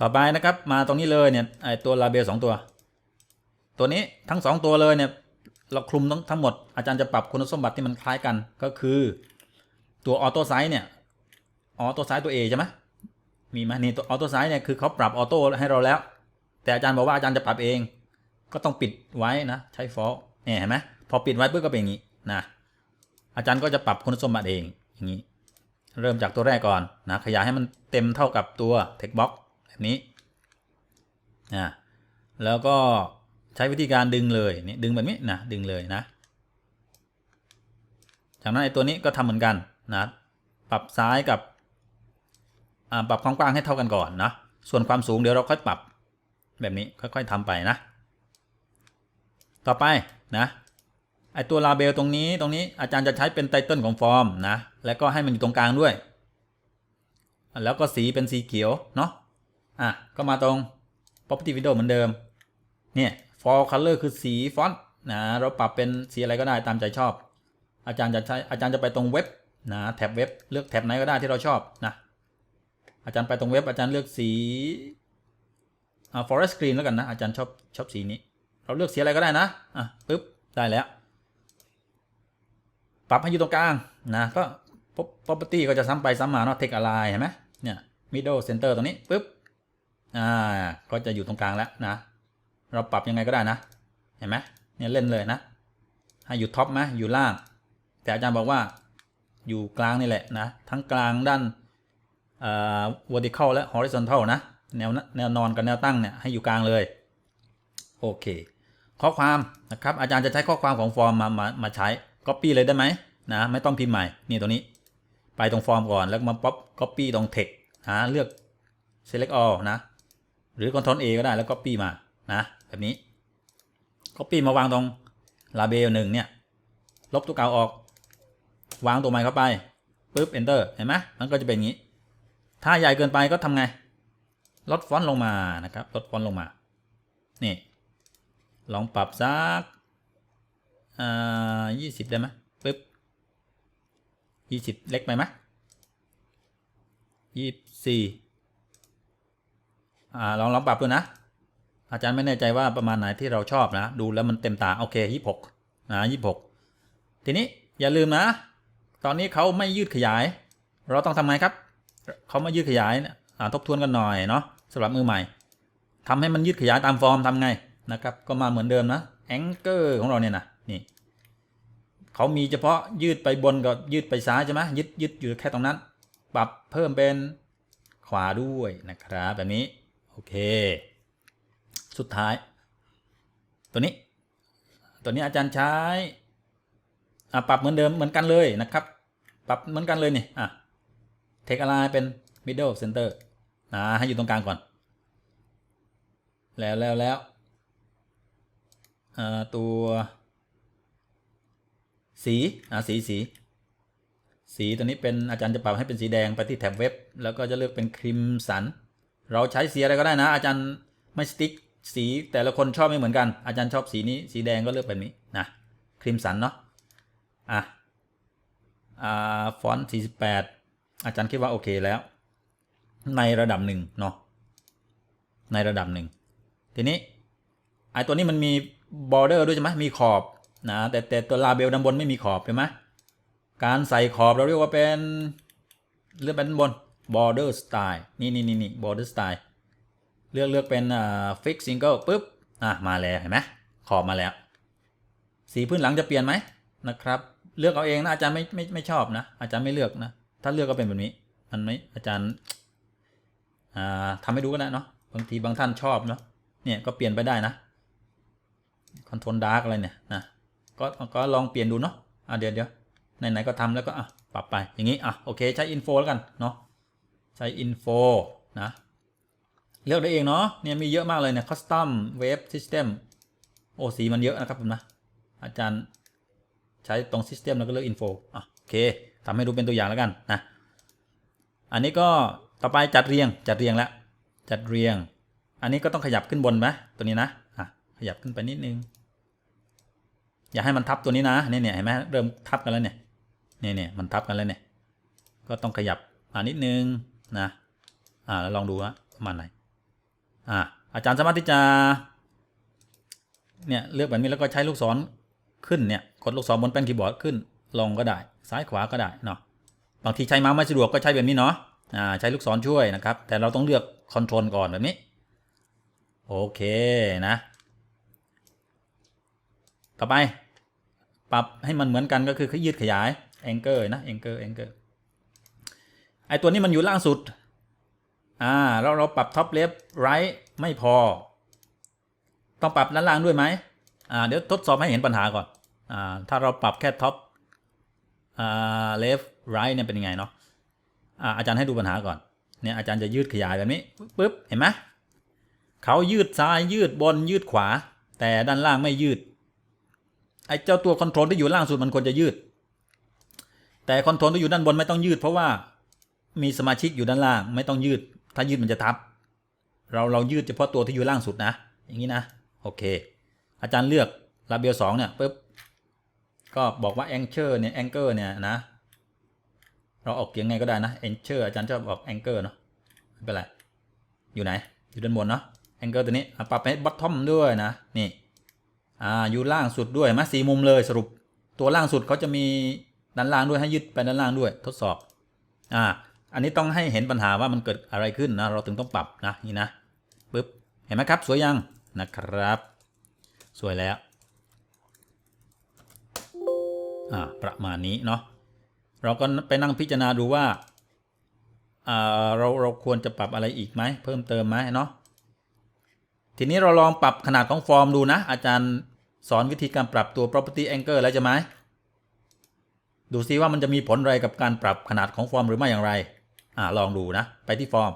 ต่อไปนะครับ มาตรงนี้เลยเนี่ยไอตัวลาเบลสองตัว ตัวนี้ทั้งสองตัวเลยเนี่ยเราคลุมทั้งทั้งหมดอาจารย์จะปรับคุณสมบัติที่มันคล้ายกันก็คือตัวออโต้ไซส์เนี่ยออโต้ไซส์ตัว A ใช่ไหมมีไหมนี่ตัวออโต้ไซส์เนี่ยคือเขาปรับออโต้ให้เราแล้ว แต่อาจารย์บอกว่าอาจารย์จะปรับเอง ก็ต้องปิดไว้นะ ใช้ฟอลเนี่ยเห็นไหมพอปิดไว้ปุ๊บก็เป็นอย่างนี้นะอาจารย์ก็จะปรับคุณสมบัติเองอย่างนี้ เริ่มจากตัวแรกก่อนนะขยายให้มันเต็มเท่ากับตัว text box แบบนี้อ่าแล้วก็ใช้วิธีการดึงเลยนี่ดึงแบบนี้นะดึงเลยนะ จากนั้นไอ้ตัวนี้ก็ทำเหมือนกันนะปรับซ้ายกับปรับความกว้างให้เท่ากันก่อนนะส่วนความสูงเดี๋ยวเราค่อยปรับแบบนี้ค่อยๆทำไปนะ ต่อไปนะไอตัวลาเบลตรงนี้ตรงนี้อาจารย์จะใช้เป็นไตเติลของฟอร์มนะแล้วก็ให้มันอยู่ตรงกลางด้วย แล้วก็สีเป็นสีเขียวเนาะ อะ ก็มาตรง property window เหมือนเดิม เนี่ย for color คือสีฟอนต์นะ เราปรับเป็นสีอะไรก็ได้ตามใจชอบ อาจารย์จะใช้อาจารย์จะไปตรงเว็บนะแท็บเว็บเลือกแท็บไหนก็ได้ที่เราชอบนะ อาจารย์ไปตรงเว็บอาจารย์เลือกสีอ่า forest green แล้วกันนะ อาจารย์ชอบชอบสีนี้ เราเลือกสีอะไรก็ได้นะ อะปึ๊บ ได้แล้ว ปรับให้อยู่ตรงกลางนะ ก็ property ก็จะซ้ำไปซ้ำมาเนาะ take align เห็นไหมเนี่ย middle center ตรงนี้ปึ๊บ อ่า ก็จะอยู่ตรงกลางแล้วนะ เราปรับยังไงก็ได้นะ เห็นไหมเนี่ยเล่นเลยนะ ให้อยู่ท็อปไหมอยู่ล่าง แต่อาจารย์บอกว่าอยู่กลางนี่แหละนะ ทั้งกลางด้านเอ่อ vertical และ horizontal นะ แนวแนวนอนกับแนวตั้งเนี่ยให้อยู่กลางเลย โอเค ข้อความนะครับ อาจารย์จะใช้ข้อความของฟอร์มมามามาใช้ Copy เลยได้ไหมนะ ไม่ต้องพิมพ์ใหม่ นี่ตัวนี้ ไปตรงฟอร์มก่อนแล้วมาป๊อป Copy ตรง text หาเลือก select all นะ หรือ Ctrl A ก็ได้แล้ว Copy มานะแบบนี้ Copy มาวางตรง label หนึ่งเนี่ยลบตัวเก่าออก วางตัวใหม่เข้าไปปุ๊บ enter เห็นไหมมันก็จะเป็นอย่างนี้ ถ้าใหญ่เกินไปก็ทำไง ลดฟอนต์ลงมานะครับ ลดฟอนต์ลงมา นี่ ลองปรับสักอ่ายี่สิบได้ไหมปึ๊บยี่สิบเล็กไปไหมยี่สี่ อ่าลองลองปรับดูนะ อาจารย์ไม่แน่ใจว่าประมาณไหนที่เราชอบนะ ดูแล้วมันเต็มตาโอเคยี่หกนะยี่หกทีนี้อย่าลืมนะ ตอนนี้เขาไม่ยืดขยาย เราต้องทำไงครับ เขาไมายืดขยายทบทวนกันหน่อยเนาะสำหรับมือใหม่ทำให้มันยืดขยายตามฟอร์มทำไงนะครับ ก็มาเหมือนเดิมนะแองเกอร์ของเราเนี่ยนะนี่เขามีเฉพาะยืดไปบนกับยืดไปซ้ายใช่ไหมยืดยืดอยู่แค่ตรงนั้น ปรับเพิ่มเป็นขวาด้วยนะครับแบบนี้ โอเค สุดท้าย ตัวนี้ ตัวนี้อาจารย์ใช้อะปรับเหมือนเดิมเหมือนกันเลยนะครับ ปรับเหมือนกันเลยนี่อะเทคอะไรเป็น middle center นะให้อยู่ตรงกลางก่อน แล้วแล้วแล้วตัวสีอ่าสีสี สีตัวนี้เป็นอาจารย์จะปรับให้เป็นสีแดงไปที่แท็บเว็บ แล้วก็จะเลือกเป็นครีมสัน เราใช้สีอะไรก็ได้นะ อาจารย์ไม่สติ๊กสีแต่ละคนชอบไม่เหมือนกัน อาจารย์ชอบสีนี้ สีแดงก็เลือกแบบนี้นะครีมสันเนาะอะอ่าฟอนต์48 อาจารย์คิดว่าโอเคแล้ว ในระดับหนึ่งเนาะในระดับหนึ่งทีนี้ไอตัวนี้มันมีบอร์เดอร์ด้วยใช่ไหมมีขอบนะแต่แต่ตัวลาเบลด้านบนไม่มีขอบใช่ไหมการใส่ขอบเราเรียกว่าเป็นเลือกเป็นบน border style นี่นี่นี่นี่ border style เลือกเลือกเป็นอ่า fix single ปุ๊บ อะ มาแล้วเห็นไหมขอบมาแล้ว สีพื้นหลังจะเปลี่ยนไหมนะครับ เลือกเอาเองนะอาจารย์ไม่ไม่ไม่ชอบนะ อาจารย์ไม่เลือกนะ ถ้าเลือกก็เป็นแบบนี้ มันไม่อาจารย์อ่าทำให้ดูก็ได้เนาะ บางทีบางท่านชอบเนาะ เนี่ยก็เปลี่ยนไปได้นะคอนโทรลดาร์กอะไรเนี่ยนะ ก็ก็ลองเปลี่ยนดูเนาะ อะเดี๋ยวเดี๋ยวไหนๆก็ทำแล้วก็อะปรับไปอย่างนี้อะโอเคใช้อินโฟแล้วกันเนาะ ใช้อินโฟนะ เลือกได้เองเนาะ เนี่ยมีเยอะมากเลยเนี่ยคัสตอมเวฟซิสเต็มโอ้สีมันเยอะนะครับผมนะ อาจารย์ใช้ตรง System แล้วก็เลือก Info อะโอเคทำให้ดูเป็นตัวอย่างแล้วกันนะ อันนี้ก็ต่อไปจัดเรียงจัดเรียงแล้วจัดเรียง อันนี้ก็ต้องขยับขึ้นบนไหมตัวนี้นะอะขยับขึ้นไปนิดนึง อย่าให้มันทับตัวนี้นะเนี่ยเนี่ยเห็นไหมเริ่มทับกันแล้วเนี่ยเนี่ยเนี่ยมันทับกันแล้วเนี่ย ก็ต้องขยับมานิดนึง นะอ่าแล้วลองดูว่าประมาณไหนอ่าอาจารย์สามารถที่จะเนี่ยเลือกแบบนี้แล้วก็ใช้ลูกศรขึ้นเนี่ยกดลูกศรบนแป้นคีย์บอร์ดขึ้นลงก็ได้ ซ้ายขวาก็ได้เนาะบางทีใช้เมาส์ไม่สะดวกก็ใช้แบบนี้เนาะอ่าใช้ลูกศรช่วยนะครับ แต่เราต้องเลือกคอนโทรลก่อนแบบนี้ โอเคนะ ต่อไป ปรับให้มันเหมือนกันก็คือขยืดขยาย anchor นะ anchor anchor ไอตัวนี้มันอยู่ล่างสุด อ่าเราเราปรับ top left right ไม่พอ ต้องปรับด้านล่างด้วยไหมอ่าเดี๋ยวทดสอบให้เห็นปัญหาก่อน อ่าถ้าเราปรับแค่ top อ่า left right เนี่ยเป็นยังไงเนาะอ่าอาจารย์ให้ดูปัญหาก่อนเนี่ยอาจารย์จะยืดขยายแบบนี้ปึ๊บเห็นไหมเขายืดซ้ายยืดบนยืดขวา แต่ด้านล่างไม่ยืดไอ้เจ้าตัวคอนโทรลที่อยู่ล่างสุดมันควรจะยืด แต่คอนโทรลที่อยู่ด้านบนไม่ต้องยืดเพราะว่า มีสมาชิกอยู่ด้านล่าง ไม่ต้องยืด ถ้ายืดมันจะทับ เราเรายืดเฉพาะตัวที่อยู่ล่างสุดนะ อย่างนี้นะ โอเค อาจารย์เลือกลาเบลสองเนี่ยปุ๊บ ก็บอกว่า anchor เนี่ย anchor เนี่ยนะ เราออกเสียงไงก็ได้นะ anchor อาจารย์ชอบออก anchor เนาะ ไม่เป็นไร อยู่ไหน อยู่ด้านบนเนาะ anchor ตัวนี้อะปรับให้ bottom ด้วยนะ นี่ อ่า อยู่ล่างสุดด้วยมาสีมุมเลยสรุป ตัวล่างสุดเขาจะมีด้านล่างด้วยให้ยึดไปด้านล่างด้วย ทดสอบ อ่า อันนี้ต้องให้เห็นปัญหาว่ามันเกิดอะไรขึ้นนะ เราถึงต้องปรับนะนี่นะปึ๊บเห็นไหมครับ สวยยังนะครับ สวยแล้วอ่าประมาณนี้เนาะเราก็ไปนั่งพิจารณาดูว่าอ่าเราเราควรจะปรับอะไรอีกไหมเพิ่มเติมไหมเนาะทีนี้เราลองปรับขนาดของฟอร์มดูนะ อาจารย์สอนวิธีการปรับตัว property anchor แล้วใช่ไหมดูซิว่ามันจะมีผลอะไรกับการปรับขนาดของฟอร์มหรือไม่อย่างไร อ่าลองดูนะ ไปที่ฟอร์ม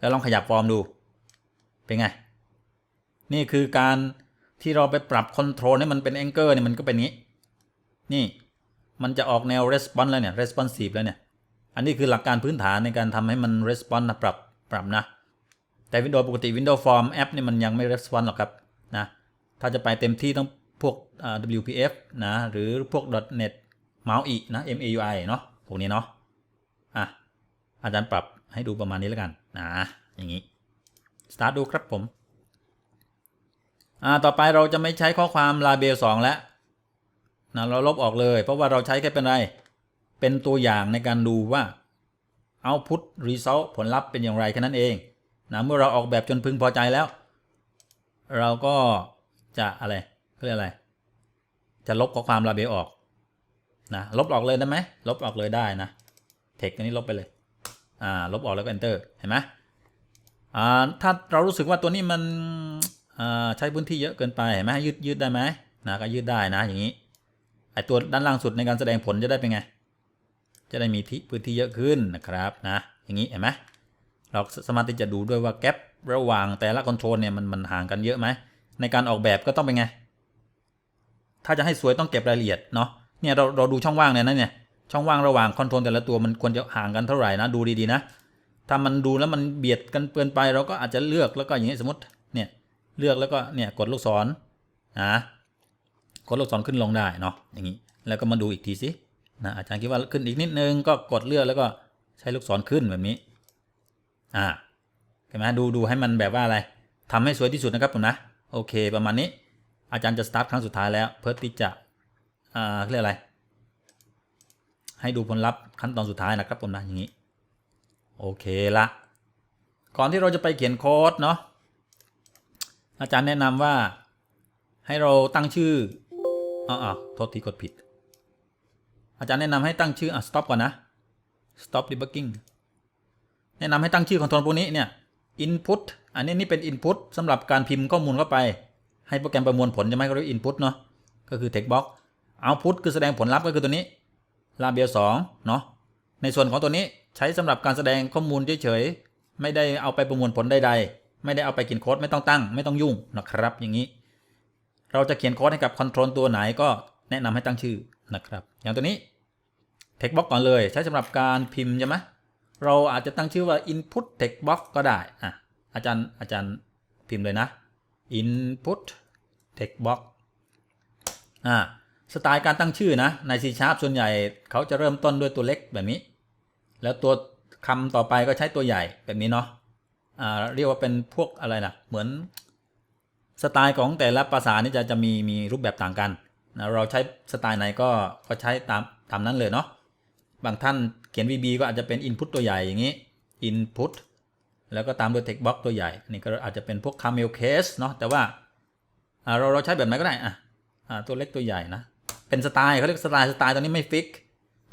แล้วลองขยับฟอร์มดู เป็นไง นี่คือการที่เราไปปรับคอนโทรลให้มันเป็น anchor เนี่ยมันก็เป็นงี้ นี่มันจะออกแนว response แล้วเนี่ย responsive แล้วเนี่ย อันนี้คือหลักการพื้นฐานในการทำให้มัน response นะปรับปรับนะ แต่ Windows ปกติ Windows Form แอปนี่มันยังไม่ response หรอกครับนะ ถ้าจะไปเต็มที่ต้องพวก WPF นะ หรือพวก .NET MAUI นะ MAUI เนาะพวกนี้เนาะอะ อาจารย์ปรับให้ดูประมาณนี้แล้วกันนะอย่างนี้ start ดูครับผมอ่าต่อไปเราจะไม่ใช้ข้อความ label 2แล้วนะเราลบออกเลย เพราะว่าเราใช้แค่เป็นไร เป็นตัวอย่างในการดูว่า output result ผลลัพธ์เป็นอย่างไรแค่นั้นเองนะเมื่อเราออกแบบจนพึงพอใจแล้ว เราก็จะอะไรเรียกอะไร จะลบข้อความลาเบลออกนะลบออกเลยได้ไหมลบออกเลยได้นะเทคอันนี้ลบไปเลย อ่าลบออกแล้วก็ enter เห็นไหมอ่าถ้าเรารู้สึกว่าตัวนี้มันอ่าใช้พื้นที่เยอะเกินไปเห็นไหมยืดยืดได้ไหมนะก็ยืดได้นะอย่างนี้ไอตัวด้านล่างสุดในการแสดงผลจะได้เป็นไง จะได้มีที่พื้นที่เยอะขึ้นนะครับนะอย่างนี้เห็นไหมเราสามารถที่จะดูด้วยว่าแกลบระหว่างแต่ละคอนโทรลเนี่ยมันมันห่างกันเยอะไหมในการออกแบบก็ต้องเป็นไง ถ้าจะให้สวยต้องเก็บรายละเอียดเนาะเนี่ยเราเราดูช่องว่างเนี่ยนะเนี่ย ช่องว่างระหว่างคอนโทรลแต่ละตัวมันควรจะห่างกันเท่าไหร่นะดูดีๆนะ ถ้ามันดูแล้วมันเบียดกันเกินไปเราก็อาจจะเลือกแล้วก็อย่างนี้สมมติเนี่ยเลือกแล้วก็เนี่ยกดลูกศรนะกดลูกศรขึ้นลงได้เนาะอย่างนี้แล้วก็มาดูอีกทีสินะอาจารย์คิดว่าขึ้นอีกนิดนึงก็กดเลือกแล้วก็ใช้ลูกศรขึ้นแบบนี้อ่าเห็นไหมดูดูให้มันแบบว่าอะไรทำให้สวยที่สุดนะครับผมนะโอเคประมาณนี้ อาจารย์จะสตาร์ทครั้งสุดท้ายแล้วเพื่อที่จะอ่าเรียกอะไร ให้ดูผลลัพธ์ขั้นตอนสุดท้ายนะครับผมนะอย่างนี้ โอเคละ ก่อนที่เราจะไปเขียนโค้ดเนาะอาจารย์แนะนำว่าให้เราตั้งชื่ออ๋อโทษทีกดผิด อาจารย์แนะนำให้ตั้งชื่ออะ stop ก่อนนะ stop debugging แนะนำให้ตั้งชื่อคอนโทรลพวกนี้เนี่ย input อันนี้นี่เป็น input สำหรับการพิมพ์ข้อมูลเข้าไป ให้โปรแกรมประมวลผลจะไหมก็เรียก input เนาะก็คือ text box output คือแสดงผลลัพธ์ก็คือตัวนี้ label 2เนาะในส่วนของตัวนี้ใช้สำหรับการแสดงข้อมูลเฉยๆไม่ได้เอาไปประมวลผลใดๆ ไม่ได้เอาไปเขียนโค้ดไม่ต้องตั้ง ไม่ต้องยุ่งนะครับ อย่างนี้ เราจะเขียนโค้ดให้กับคอนโทรลตัวไหนก็แนะนำให้ตั้งชื่อนะครับ อย่างตัวนี้ text box ก่อนเลย ใช้สำหรับการพิมพ์ใช่ไหมเราอาจจะตั้งชื่อว่า input text box ก็ได้อะอาจารย์อาจารย์พิมพ์เลยนะ input text box อ่า สไตล์การตั้งชื่อนะใน C Sharp ส่วนใหญ่เขาจะเริ่มต้นด้วยตัวเล็กแบบนี้ แล้วตัวคำต่อไปก็ใช้ตัวใหญ่แบบนี้เนาะอ่าเรียกว่าเป็นพวกอะไรนะเหมือนสไตล์ของแต่ละภาษานี่จะจะมีมีรูปแบบต่างกันนะเราใช้สไตล์ไหนก็ก็ใช้ตามตามนั้นเลยเนาะบางท่านเขียน VB ก็อาจจะเป็น Input ตัวใหญ่อย่างนี้ Input แล้วก็ตามด้วย text box ตัวใหญ่นี่ก็อาจจะเป็นพวก camel case เนาะแต่ว่าเราเราใช้แบบไหนก็ได้อะอ่าตัวเล็กตัวใหญ่นะ เป็นสไตล์เขาเรียกสไตล์สไตล์ตอนนี้ไม่ฟิก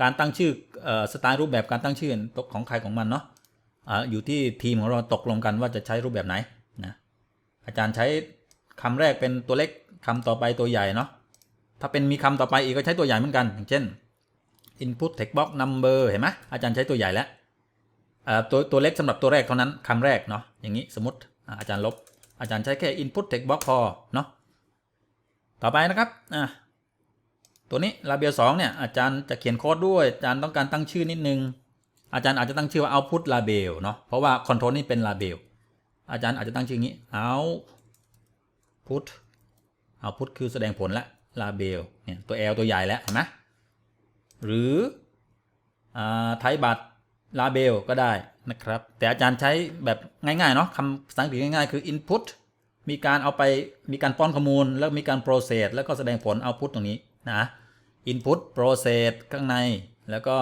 การตั้งชื่อออสไตล์รูปแบบการตั้งชื่อของใครของมันเนาะอยู่ที่ทีมของเราตกลงกันว่าจะใช้รูปแบบไหนนะอาจารย์ใช้คำแรกเป็นตัวเล็กคำต่อไปตัวใหญ่เนาะถ้าเป็นมีคำต่อไปอีกก็ใช้ตัวใหญ่เหมือนกัน อย่างเช่น input text box number เห็นไหมอาจารย์ใช้ตัวใหญ่แล้วตัวตัวเล็กสำหรับตัวแรกเท่านั้นคำแรกเนาะอย่างนี้สมมติอาจารย์ลบ อาจารย์ใช้แค่ input text box พอเนาะต่อไปนะครับอ่า ตัวนี้ลาเบลสองเนี่ยอาจารย์จะเขียนโค้ดด้วยอาจารย์ต้องการตั้งชื่อนิดนึง อาจารย์อาจจะตั้งชื่อว่า output label เนาะเพราะว่า control นี่เป็น label อาจารย์อาจจะตั้งชื่ออย่างนี้ output output คือแสดงผลละ label เนี่ยตัว L ตัวใหญ่แล้วเห็นไหมหรืออ่าไทยบัตร label ก็ได้นะครับ แต่อาจารย์ใช้แบบง่ายๆเนาะคำภาษาอังกฤษง่ายๆ คือ input มีการเอาไปมีการป้อนข้อมูล แล้วมีการ process แล้วก็แสดงผล output ตรงนี้นะ input process ข้างในแล้วก็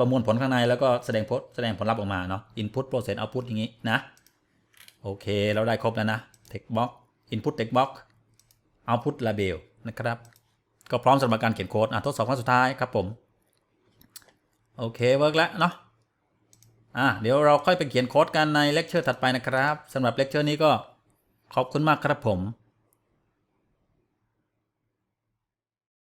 ประมวลผลข้างในแล้วก็แสดงผลแสดงผลลัพธ์ออกมาเนาะ input process output อย่างนี้นะ โอเค เราได้ครบแล้วนะ text box input text box output label นะครับ ก็พร้อมสำหรับการเขียนโค้ดอะทดสอบครั้งสุดท้ายครับผม โอเคเวิร์กแล้วเนาะอะเดี๋ยวเราค่อยไปเขียนโค้ดกันในเลคเชอร์ถัดไปนะครับสำหรับเลคเชอร์นี้ก็ขอบคุณมากครับผม